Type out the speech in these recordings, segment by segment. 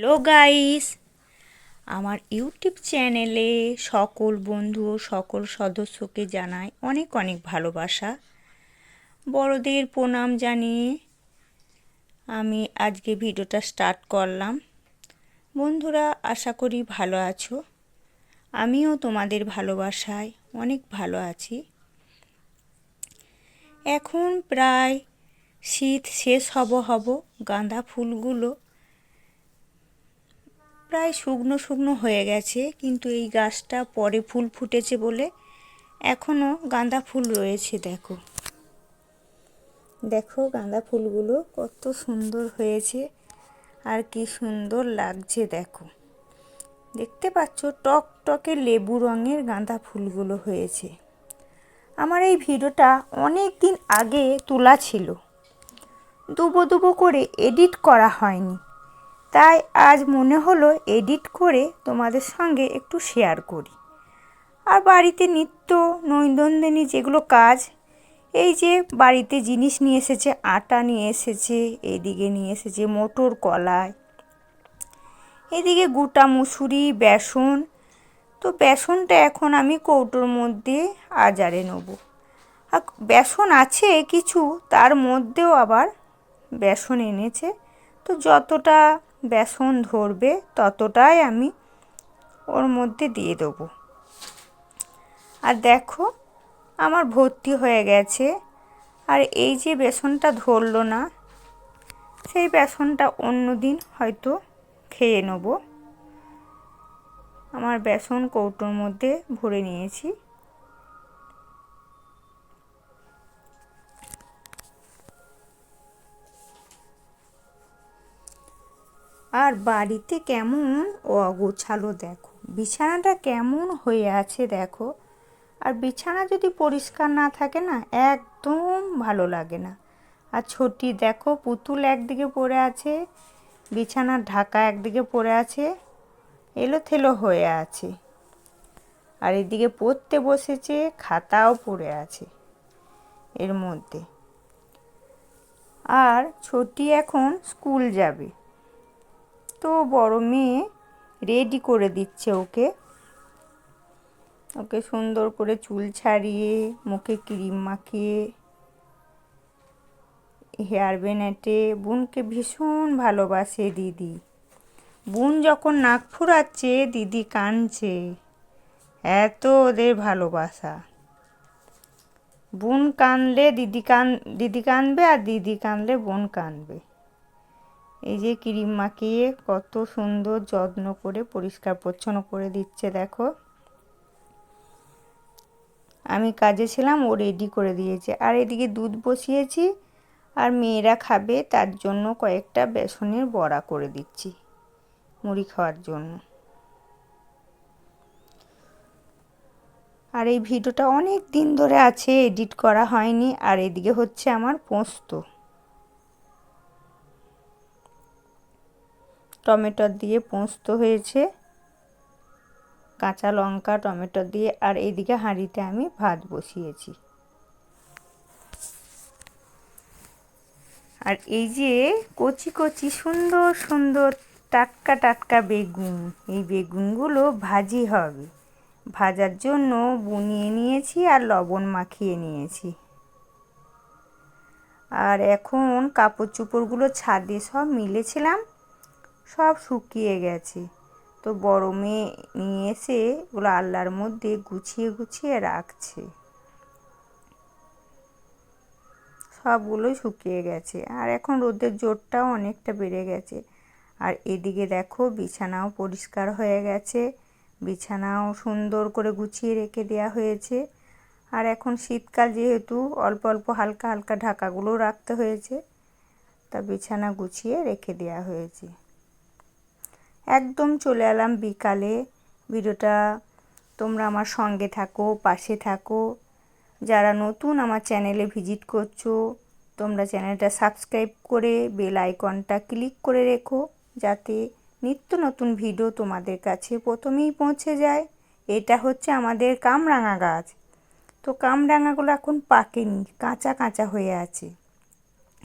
Hello guys, আমার YouTube চ্যানেলে সকল বন্ধু ও সকল সদস্যকে জানাই অনেক অনেক ভালোবাসা। বড়দের প্রণাম জানিয়ে আমি আজকে ভিডিওটা স্টার্ট করলাম। বন্ধুরা, আশা করি ভালো আছো। আমিও তোমাদের ভালোবাসায় অনেক ভালো আছি। এখন প্রায় শীত শেষ হব হব, গাঁদা ফুলগুলো প্রায় শুকনো শুকনো হয়ে গেছে, কিন্তু এই গাছটা পরে ফুল ফুটেছে বলে এখনও গাঁদা ফুল রয়েছে, দেখো। দেখো গাঁদা ফুলগুলো কত সুন্দর হয়েছে আর কি সুন্দর লাগছে, দেখো। দেখতে পাচ্ছ টক টকে লেবু রঙের গাঁদা ফুলগুলো হয়েছে। আমার এই ভিডিওটা অনেক দিন আগে তোলা ছিল। দুবো দুবো করে এডিট করা হয়নি। তাই আজ মনে হলো এডিট করে তোমাদের সঙ্গে একটু শেয়ার করি। আর বাড়িতে নিত্য, নৈনন্দিনী যেগুলো কাজ, এই যে বাড়িতে জিনিস নিয়ে এসেছে, আটা নিয়ে এসেছে, এদিকে নিয়ে এসেছে মোটর কলাই, এদিকে গোটা মুসুরি, বেসন। তো বেসনটা এখন আমি কৌটোর মধ্যে আজারে নেব। আর বেসন আছে কিছু, তার মধ্যেও আবার বেসন এনেছে। তো যতটা বেসন ধরবে ততটাই আমি ওর মধ্যে দিয়ে দেবো। আর দেখো, আমার ভর্তি হয়ে গেছে। আর এই যে বেসনটা ধরলো না, সেই বেসনটা অন্য দিন হয়তো খেয়ে নেব। আমার বেসন কৌটোর মধ্যে ভরে নিয়েছি। আর বাড়িতে কেমন অগোছালো দেখো। বিছানাটা কেমন হয়ে আছে দেখো। আর বিছানা যদি পরিষ্কার না থাকে না, একদম ভালো লাগে না। আর ছোটি দেখো, পুতুল একদিকে পড়ে আছে, বিছানার ঢাকা একদিকে পড়ে আছে এলো থেলো হয়ে আছে। আর এদিকে পড়তে বসেছে, খাতাও পড়ে আছে এর মধ্যে। আর ছোটি এখন স্কুল যাবে। বড় মেয়ে রেডি করে দিচ্ছে ওকে। ওকে সুন্দর করে চুল ছাড়িয়ে, মুখে ক্রিম মাখিয়ে হেয়ার বেনেটে বোনকে ভীষণ ভালোবাসে দিদি। বোন যখন নাক ফুরাচ্ছে, দিদি কাঁদছে। এত ওদের ভালোবাসা। বোন কানলে দিদি কান, দিদি কানবে আর দিদি কানলে বোন কানবে এই যে ক্রিম মাখিয়ে কত সুন্দর যত্ন করে, পরিষ্কার পরিচ্ছন্ন করে দিচ্ছে, দেখো। আমি কাজে ছিলাম, ও রেডি করে দিয়েছে। আর এদিকে দুধ বসিয়েছি, আর মেয়েরা খাবে, তার জন্য কয়েকটা বেসনের বড়া করে দিচ্ছি মুড়ি খাওয়ার জন্য। আর এই ভিডিওটা অনেক দিন ধরে আছে, এডিট করা হয়নি, আর এদিকে হচ্ছে আমার পোস্ত। টমেটো দিয়ে পোস্ত হয়েছে। কাঁচা লঙ্কা, টমেটো দিয়ে, আর এইদিকে হাঁড়িতে আমি ভাত বসিয়েছি। আর এই যে কচি কচি সুন্দর সুন্দর টাটকা টাটকা বেগুন, এই বেগুনগুলো ভাজি হবে। ভাজার জন্য বুনিয়ে নিয়েছি আর লবণ মাখিয়ে নিয়েছি। আর এখন কাপড় চোপড়গুলো ছাদে সব মিলেছিলাম। সব শুকিয়ে গেছে। তো বড় মেয়ে নিয়ে এসে ওগুলো আল্লার মধ্যে গুছিয়ে গুছিয়ে রাখছে। সবগুলোই শুকিয়ে গেছে। আর এখন রোদের জোরটাও অনেকটা বেড়ে গেছে। আর এদিকে দেখো বিছানাও পরিষ্কার হয়ে গেছে। বিছানাও সুন্দর করে গুছিয়ে রেখে দেওয়া হয়েছে। আর এখন শীতকাল যেহেতু, অল্প অল্প হালকা হালকা ঢাকাগুলোও রাখতে হয়েছে। তা বিছানা গুছিয়ে রেখে দেওয়া হয়েছে। একদম চলে এলাম বিকালে। ভিডিওটা তোমরা আমার সঙ্গে থাকো, পাশে থাকো। যারা নতুন আমার চ্যানেলে ভিজিট করছ, তোমরা চ্যানেলটা সাবস্ক্রাইব করে বেল আইকনটা ক্লিক করে রেখো, যাতে নিত্য নতুন ভিডিও তোমাদের কাছে প্রথমেই পৌঁছে যায়। এটা হচ্ছে আমাদের কামরাঙা গাছ। তো কামরাঙাগুলো এখন পাকেনি, কাঁচা কাঁচা হয়ে আছে।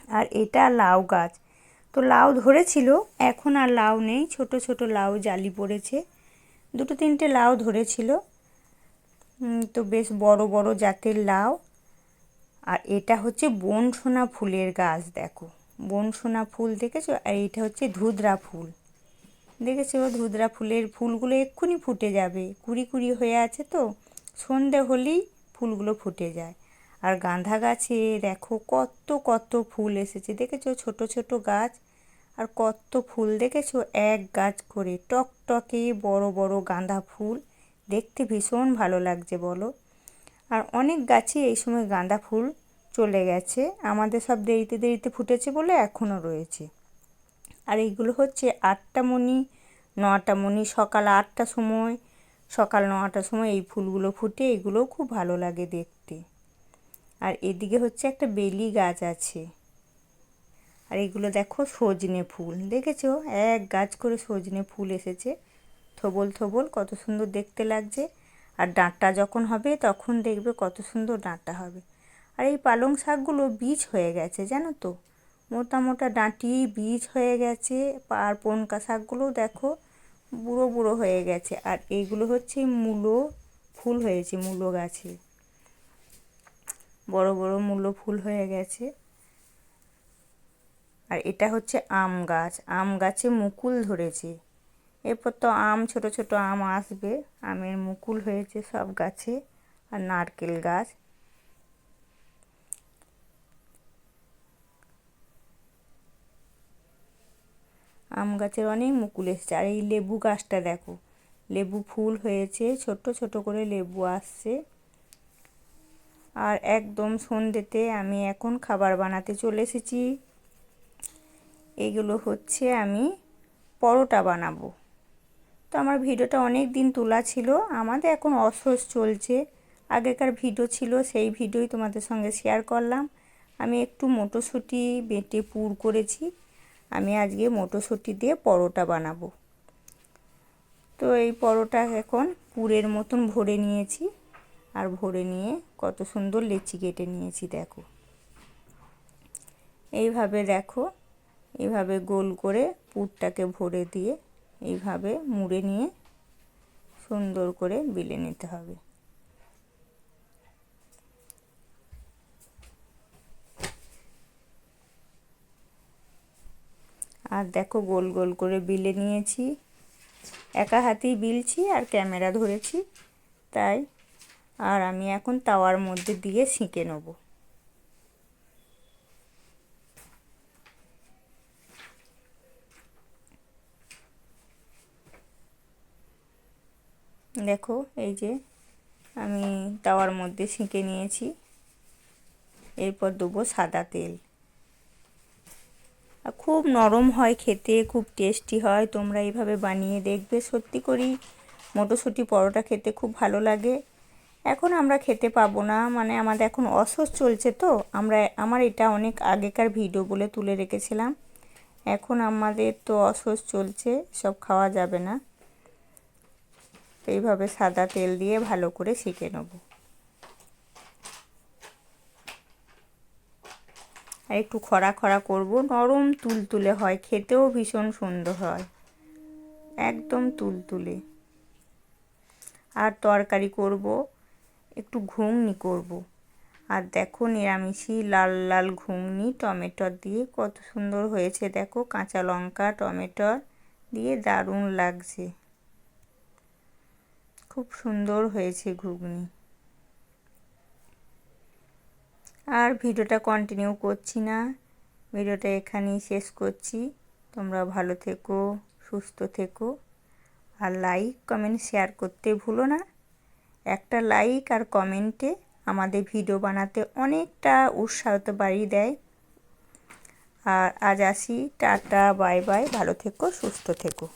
আর এটা লাউ গাছ। তো লাউ ধরেছিল, এখন আর লাউ নেই, ছোট ছোট লাউ জালি পড়েছে। দুটো তিনটে লাউ ধরেছিল। তো বেশ বড় বড় জাতের লাউ। আর এটা হচ্ছে বনসোনা ফুলের গাছ, দেখো। বনসোনা ফুল দেখেছ? আর এইটা হচ্ছে ধুদরা ফুল। দেখেছ? ধুদরা ফুলের ফুলগুলো এক্ষুনি ফুটে যাবে। কুড়ি কুড়ি হয়ে আছে তো, সন্ধে হলেই ফুলগুলো ফুটে যায়। আর গাঁদা গাছে দেখো কত কত ফুল এসেছে। দেখেছ ছোট ছোট গাছ? আর কত ফুল দেখেছ? এক গাছ করে টকটকে বড় বড় গাঁদা ফুল। দেখতে ভীষণ ভালো লাগছে, বলো। আর অনেক গাছে এই সময় গাঁদা ফুল চলে গেছে। আমাদের সব দেরিতে দেরিতে ফুটেছে বলে এখনও রয়েছে। আর এইগুলো হচ্ছে আটটা মণি, নটা মণি, সকাল আটটা সময়, সকাল নটার সময় এই ফুলগুলো ফুটে, এগুলোও খুব ভালো লাগে দেখতে। আর এদিকে হচ্ছে একটা বেলি গাছ আছে। আর এগুলো দেখো সজনে ফুল। দেখেছ? এক গাছ করে সজনে ফুল এসেছে। থবল থবল, কত সুন্দর দেখতে লাগছে। আর ডাঁটা যখন হবে, তখন দেখবে কত সুন্দর ডাঁটা হবে। আর এই পালং শাকগুলো বীজ হয়ে গেছে, জানো তো? মোটা মোটা ডাঁটি, বীজ হয়ে গেছে। আর পনকা শাকগুলোও দেখো, বুড়ো বুড়ো হয়ে গেছে। আর এইগুলো হচ্ছে মূলো, ফুল হয়েছে মূলো গাছে। বড় বড় মূলো ফুল হয়ে গেছে। আর এটা হচ্ছে আম গাছ। আম গাছে মুকুল ধরেছে। এরপর তো আম, ছোট ছোট আম আসবে। আমের মুকুল হয়েছে সব গাছে। আর নারকেল গাছ। আম গাছের অনেক মুকুল এসছে। আর এই লেবু গাছটা দেখো। লেবু ফুল হয়েছে। ছোট ছোট করে লেবু আসছে। আর একদম সন্ধ্যেতে আমি এখন খাবার বানাতে চলে এসেছি। এগুলো হচ্ছে আমি পরোটা বানাবো। তো আমার ভিডিওটা অনেক দিন তোলা ছিল, আমাদের এখন অসহস চলছে। আগেকার ভিডিও ছিল, সেই ভিডিওই তোমাদের সঙ্গে শেয়ার করলাম। আমি একটু মটরশুঁটি বেটে পুর করেছি। আমি আজকে মটরশুঁটি দিয়ে পরোটা বানাবো। তো এই পরোটা এখন পুরের মতন ভরে নিয়েছি। আর ভরে নিয়ে কত সুন্দর লেচি কেটে নিয়েছি, দেখো। এইভাবে দেখো, এইভাবে গোল করে পুরটাকে ভরে দিয়ে এইভাবে মুড়ে নিয়ে সুন্দর করে বিলে নিতে হবে। আর দেখো, গোল গোল করে বিলে নিয়েছি। একা হাতেই বিলছি আর ক্যামেরা ধরেছি, তাই আর আমি এখন তাওয়ার মধ্যে দিয়ে সেঁকে নেব। দেখো, এই যে আমি তাওয়ার মধ্যে সেঁকে নিয়েছি। এরপর দেবো সাদা তেল। খুব নরম হয় খেতে, খুব টেস্টি হয়। তোমরা এইভাবে বানিয়ে দেখবে। সত্যি করেই মটরশুঁটি পরোটা খেতে খুব ভালো লাগে। এখন আমরা খেতে পাবো না মানে আমাদের এখন অসুস্থ চলছে তো। আমরা, আমার এটা অনেক আগেকার ভিডিও বলে তুলে রেখেছিলাম। এখন আমাদের তো অসুস্থ চলছে, সব খাওয়া যাবে না। এইভাবে সাদা তেল দিয়ে ভালো করে শিখে নেব। আর একটু খরা খরা করব, নরম তুলতুলে হয়, খেতেও ভীষণ সুন্দর হয়। একদম তুলতুলে। আর তরকারি করব একটু ঘুগনি করব। আর দেখো নিরামিষি লাল লাল ঘুগনি টমেটোর দিয়ে কত সুন্দর হয়েছে। দেখো কাঁচা লঙ্কা টমেটোর দিয়ে দারুণ লাগছে। খুব সুন্দর হয়েছে ঘুগনি। আর ভিডিওটা কন্টিনিউ করছি না। ভিডিওটা এখানেই শেষ করছি। তোমরা ভালো থেকো, সুস্থ থেকো। আর লাইক কমেন্ট শেয়ার করতে ভুলো না। একটা লাইক আর কমেন্টে আমাদের ভিডিও বানাতে অনেকটা উৎসাহত বাড়িয়ে দেয়। আর আজ আসি, টাটা বাই বাই ভালো থেকো, সুস্থ থেকো।